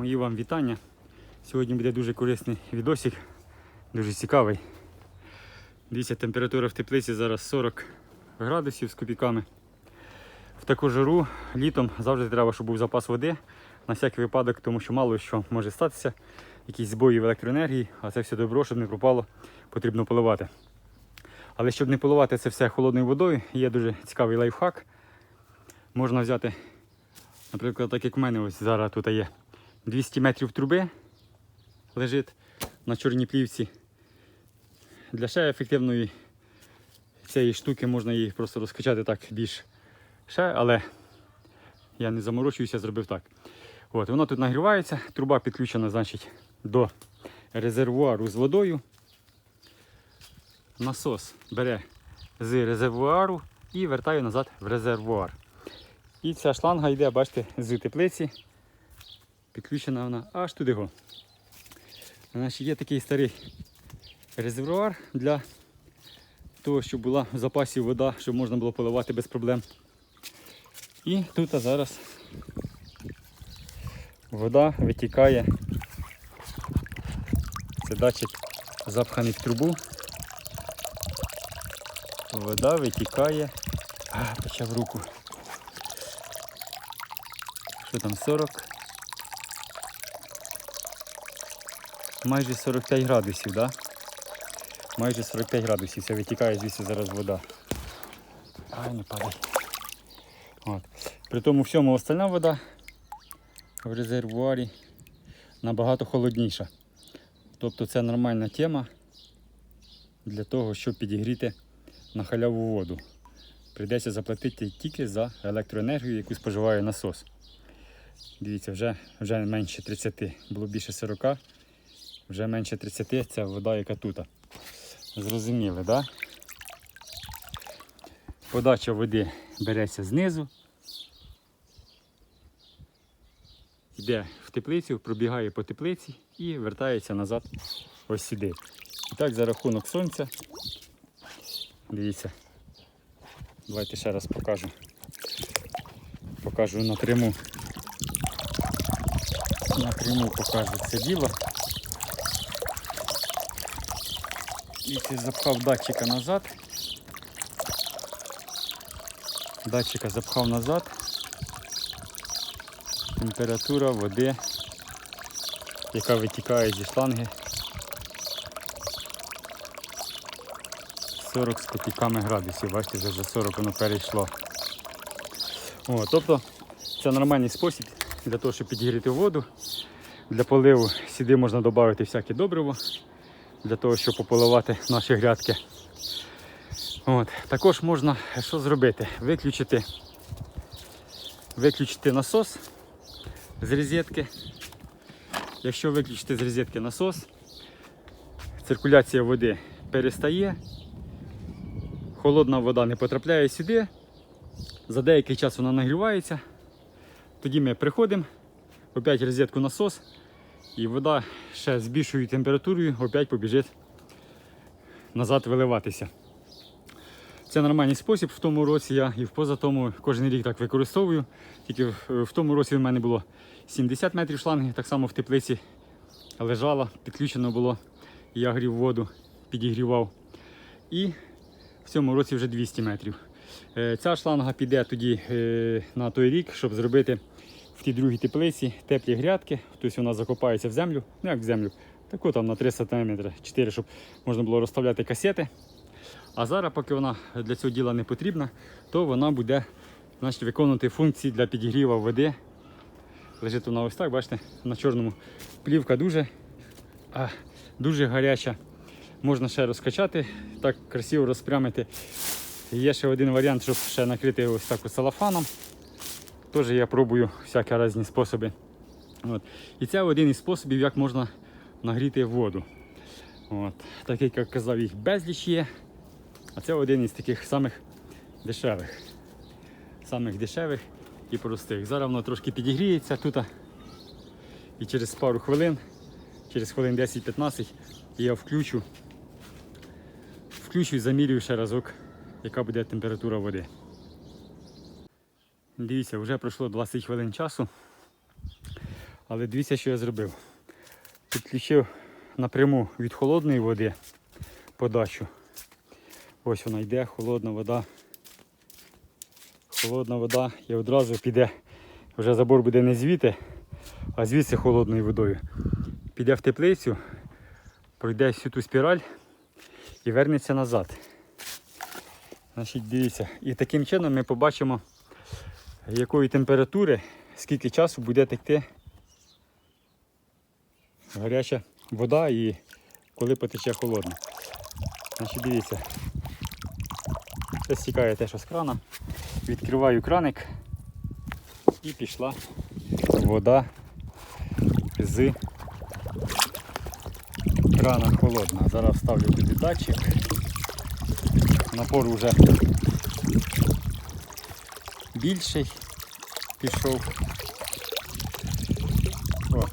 Мої вам вітання. Сьогодні буде дуже корисний відосик, дуже цікавий. Дивіться, температура в теплиці зараз 40 градусів з копійками. В таку жару літом завжди треба, щоб був запас води на всякий випадок, тому що мало що може статися, якісь збої в електроенергії, а це все добро, щоб не пропало, потрібно поливати. Але щоб не поливати це все холодною водою, є дуже цікавий лайфхак. Можна взяти, наприклад, так як в мене ось зараз тут є 200 метрів труби лежить на чорній плівці. Для ще ефективної цієї штуки можна її просто розкачати так більш ще, але я не заморочуюся, зробив так. От, воно тут нагрівається, труба підключена значить, до резервуару з водою. Насос бере з резервуару і вертає назад в резервуар. І ця шланга йде, бачите, з теплиці. Підключена вона аж туди. го. Значить, є такий старий резервуар для того, щоб була в запасі вода, щоб можна було поливати без проблем. І тут зараз вода витікає. Це датчик запханий в трубу. Вода витікає. А, почав руку. Що там 40? Майже 45 градусів. Да? Майже 45 градусів. Це витікає звідси зараз вода. Ай, не падай. От. При тому всьому остальна вода в резервуарі набагато холодніша. Тобто це нормальна тема для того, щоб підігріти на халяву воду. Прийдеться заплатити тільки за електроенергію, яку споживає насос. Дивіться, вже, вже менше 30, було більше 40, вже менше 30 це вода, яка тут. Зрозуміли? Да? Подача води береться знизу, йде в теплицю, пробігає по теплиці і вертається назад ось сюди. І так за рахунок сонця. Дивіться. Давайте ще раз покажу. Покажу напряму. Напряму покажу це діло. І це запхав датчика назад. Датчика запхав назад. Температура води, яка витікає зі шланги. 40 з копійками градусів. Бачите, вже за 40 воно перейшло. О, тобто це нормальний спосіб для того, щоб підігріти воду. Для поливу сюди можна додати всяке добриво, для того, щоб пополивати наші грядки. От. Також можна що зробити? Виключити, виключити насос з розетки. Якщо виключити з розетки насос, циркуляція води перестає, холодна вода не потрапляє сюди, за деякий час вона нагрівається. Тоді ми приходимо, опять розетку насос, і вода ще з більшою температурою опять побіжить назад виливатися. Це нормальний спосіб. В тому році я і в позатому кожен рік так використовую. Тільки в, тому році в мене було 70 метрів шланги, так само в теплиці лежала, підключено було. Я грів воду, підігрівав. І в цьому році вже 200 метрів. Е, Ця шланга піде тоді е, на той рік, щоб зробити в тій другій теплиці теплі грядки. Тобто вона закопається в землю, ну як в землю, таку там на 3 см, 4 щоб можна було розставляти касети. А зараз, поки вона для цього діла не потрібна, то вона буде значить, виконувати функції для підігріву води. Лежить вона ось так, бачите, на чорному плівка дуже, а, дуже гаряча. Можна ще розкачати, так красиво розпрямити. Є ще один варіант, щоб ще накрити ось так салафаном. Теж я пробую всякі різні способи. От. І це один із способів, як можна нагріти воду. От. Так як казав, їх безліч є. А це один із таких самих дешевих. Самих дешевих і простих. Зараз воно трошки підігріється тут. І через пару хвилин, через хвилин 10-15 я включу. Включу і замірюю ще разок, яка буде температура води. Дивіться, вже пройшло 20 хвилин часу. Але дивіться, що я зробив. Підключив напряму від холодної води подачу. Ось вона йде, холодна вода. Холодна вода і одразу піде, вже забор буде не звідти, а звідси холодною водою. Піде в теплицю, пройде всю ту спіраль і вернеться назад. Значить, дивіться. І таким чином ми побачимо, якої температури, скільки часу буде текти гаряча вода і коли потече холодна. Значить, дивіться. Це стікає те, що з крана. Відкриваю краник і пішла вода з крана холодна. Зараз ставлю туди датчик. Напор вже більший пішов. О.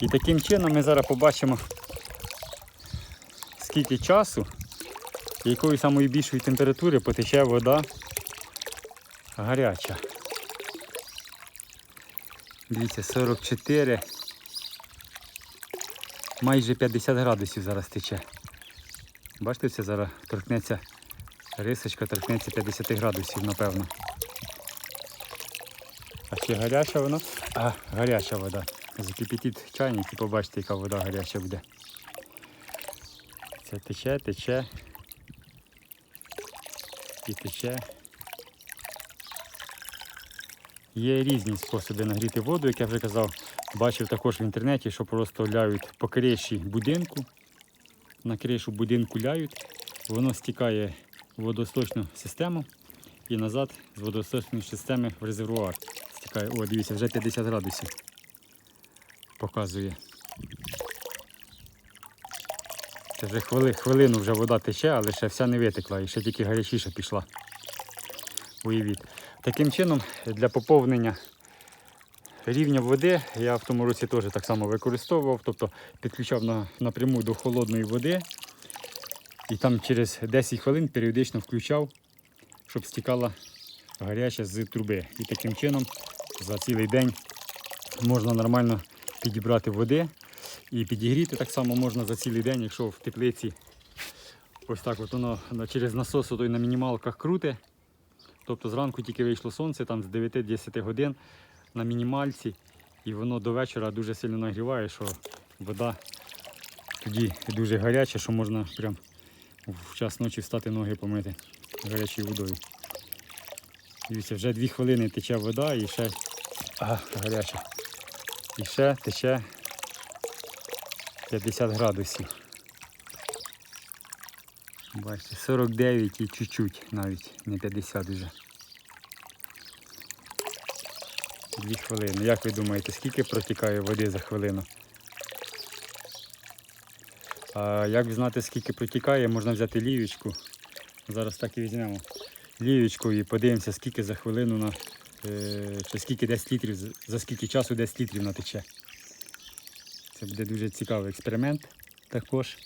І таким чином ми зараз побачимо, скільки часу якої самої більшої температури потече вода гаряча. Дивіться, 44, майже 50 градусів зараз тече. Бачите, це зараз торкнеться рисочка, торкнеться 50 градусів, напевно. А чи гаряча вона? А, гаряча вода. Закипітіть чайник і побачите, яка вода гаряча буде. Це тече, тече. І тече. Є різні способи нагріти воду, як я вже казав. Бачив також в інтернеті, що просто ляють по криші будинку. На кришу будинку ляють, воно стікає в водосточну систему і назад з водосточної системи в резервуар. Стікає. О, дивіться, вже 50 градусів показує. Це вже хвили, хвилину вже вода тече, але ще вся не витекла і ще тільки гарячіше пішла. Уявіть. Таким чином, для поповнення рівня води я в тому році теж так само використовував, тобто підключав на, напряму до холодної води і там через 10 хвилин періодично включав, щоб стікала гаряча з труби. І таким чином за цілий день можна нормально підібрати води і підігріти так само можна за цілий день, якщо в теплиці ось так от воно через насос ото й на мінімалках круте. Тобто зранку тільки вийшло сонце, там з 9-10 годин на мінімальці, і воно до вечора дуже сильно нагріває, що вода тоді дуже гаряча, що можна прям в час ночі встати ноги помити гарячою водою. Дивіться, вже 2 хвилини тече вода і ще а, гаряча. І ще тече 50 градусів. Бачите, 49 і чуть-чуть навіть, не 50 вже. Дві хвилини. Як ви думаєте, скільки протікає води за хвилину? А як знати, скільки протікає, можна взяти лівічку. Зараз так і візьмемо. Лівічку і подивимося, скільки за хвилину на чи скільки 10 літрів, за скільки часу 10 літрів натече. Це буде дуже цікавий експеримент також.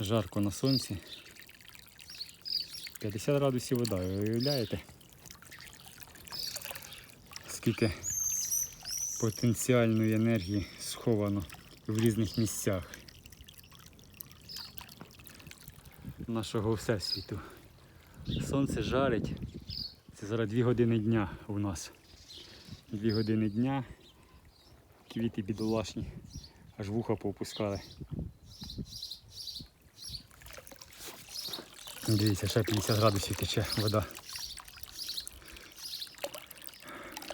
Жарко на сонці. 50 градусів вода, ви уявляєте? Скільки потенціальної енергії сховано в різних місцях нашого всесвіту. Сонце жарить. Це зараз 2 години дня у нас. 2 години дня. Квіти бідолашні. Аж вуха поопускали. Дивіться, ще 50 градусів тече вода.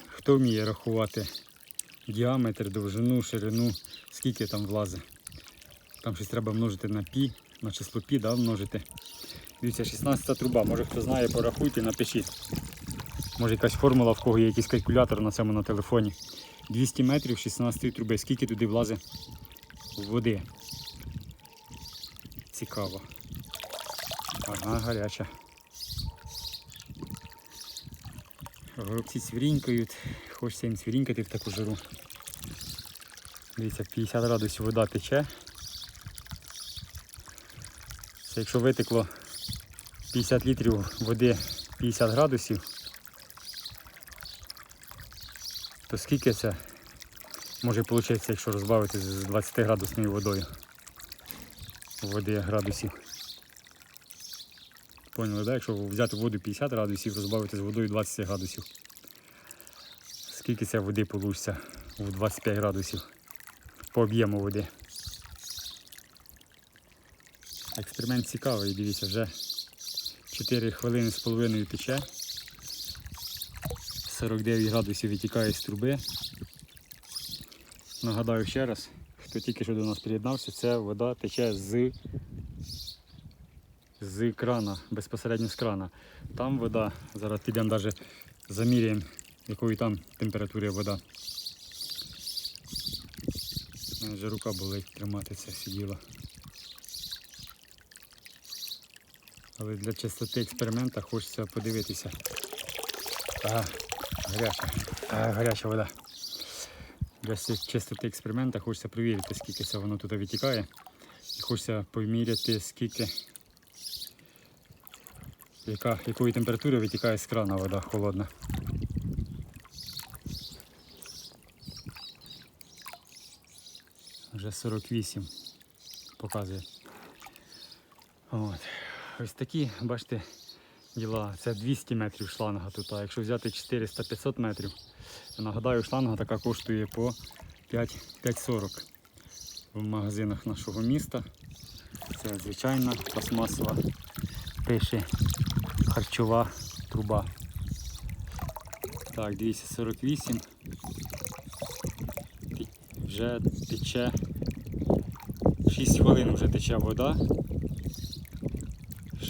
Хто вміє рахувати діаметр, довжину, ширину, скільки там влазить? Там щось треба множити на пі, на число пі, да, множити. Дивіться, 16 труба. Може хто знає, порахуйте, напишіть. Може якась формула, в кого є якийсь калькулятор на цьому на телефоні. 200 метрів 16 труби. Скільки туди влазить води? Цікаво. Ага, гаряча. Горобці свірінькають. Хочеться їм свірінькати в таку жару. Дивіться, 50 градусів вода тече. Це якщо витекло 50 літрів води 50 градусів, то скільки це може вийти, якщо розбавити з 20 градусною водою? Води градусів. Поняли, да? Якщо взяти воду 50 градусів, розбавити з водою 20 градусів. Скільки це води вийде в 25 градусів по об'єму води. Експеримент цікавий, дивіться, вже 4 хвилини з половиною тече. 49 градусів витікає з труби. Нагадаю ще раз, хто тільки що до нас приєднався, це вода тече з, з крана, безпосередньо з крана. Там вода, зараз підемо навіть заміряємо, якої там температури вода. Вже рука болить тримати це все діло. Але для чистоти експеримента хочеться подивитися. Ага, гаряча. Ага, гаряча вода. Для чистоти експеримента хочеться перевірити, скільки це воно тут витікає. І хочеться поміряти, скільки, яка, якої температури витікає з крана вода холодна. Вже 48 показує. От. Ось такі, бачите, діла. Це 200 метрів шланга тут. А якщо взяти 400-500 метрів, то нагадаю, шланга така коштує по 5 5,40 в магазинах нашого міста. Це звичайна пластмасова пише харчова труба. Так, 248. Вже тече 6 хвилин вже тече вода.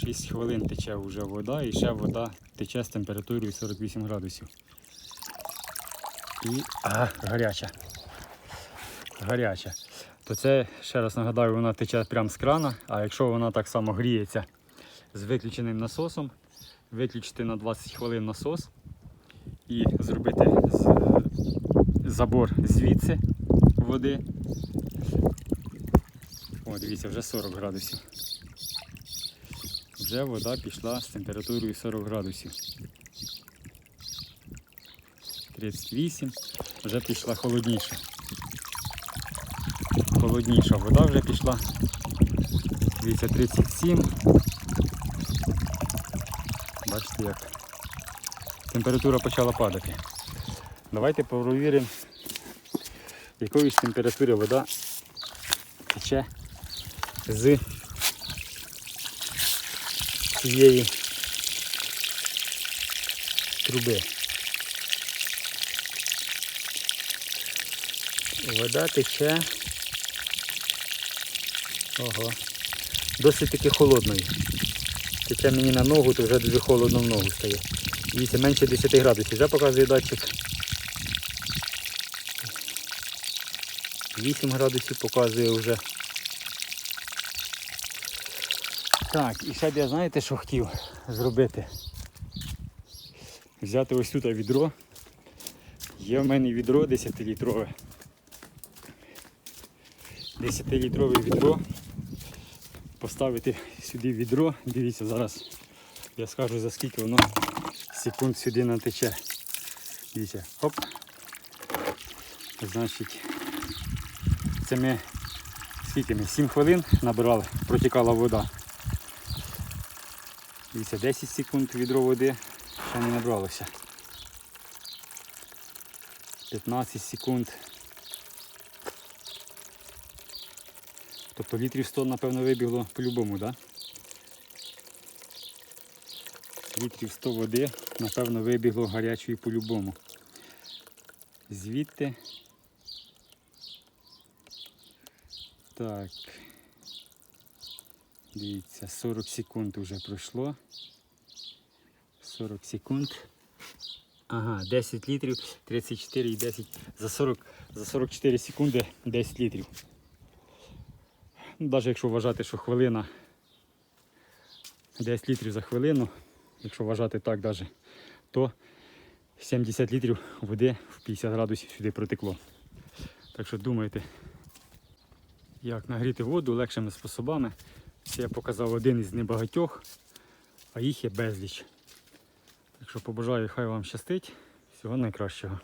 6 хвилин тече вже вода і ще вода тече з температурою 48 градусів. І а, гаряча. Гаряча. То це, ще раз нагадаю, вона тече прямо з крана, а якщо вона так само гріється з виключеним насосом, виключити на 20 хвилин насос і зробити забор звідси води. О, дивіться, вже 40 градусів. Вже вода пішла з температурою 40 градусів. 38, вже пішла холодніша. Холодніша вода вже пішла. Дивіться, 37. Бачите як. Температура почала падати. Давайте провіримо, якої ж температури вода тече з цієї труби. Вода тече. Ого. Досить таки холодною. Тече мені на ногу, то вже дуже холодно в ногу стає. Дивіться, менше 10 градусів. Вже показує датчик. 8 градусів показує вже. Так, і ще б я знаєте, що хотів зробити? Взяти ось тут відро. Є в мене відро 10-літрове. 10-літрове відро. Поставити сюди відро. Дивіться, зараз я скажу за скільки воно секунд сюди натече. Дивіться, оп. Значить, це ми скільки ми? 7 хвилин набирали, протікала вода. Дивіться, 10 секунд відро води ще не набралося. 15 секунд. Тобто літрів 100, напевно, вибігло по-любому, так? Да? Літрів 100 води, напевно, вибігло гарячої по-любому. Звідти. Так. Дивіться, 40 секунд вже пройшло. 40 секунд. Ага, 10 літрів, 34 і 10. За 40, за 44 секунди 10 літрів. Навіть якщо вважати, що хвилина 10 літрів за хвилину, якщо вважати так навіть, то 70 літрів води в 50 градусів сюди протекло. Так що думайте, як нагріти воду легшими способами. Це я показав один із небагатьох, а їх є безліч. Так що побажаю, хай вам щастить. Всього найкращого.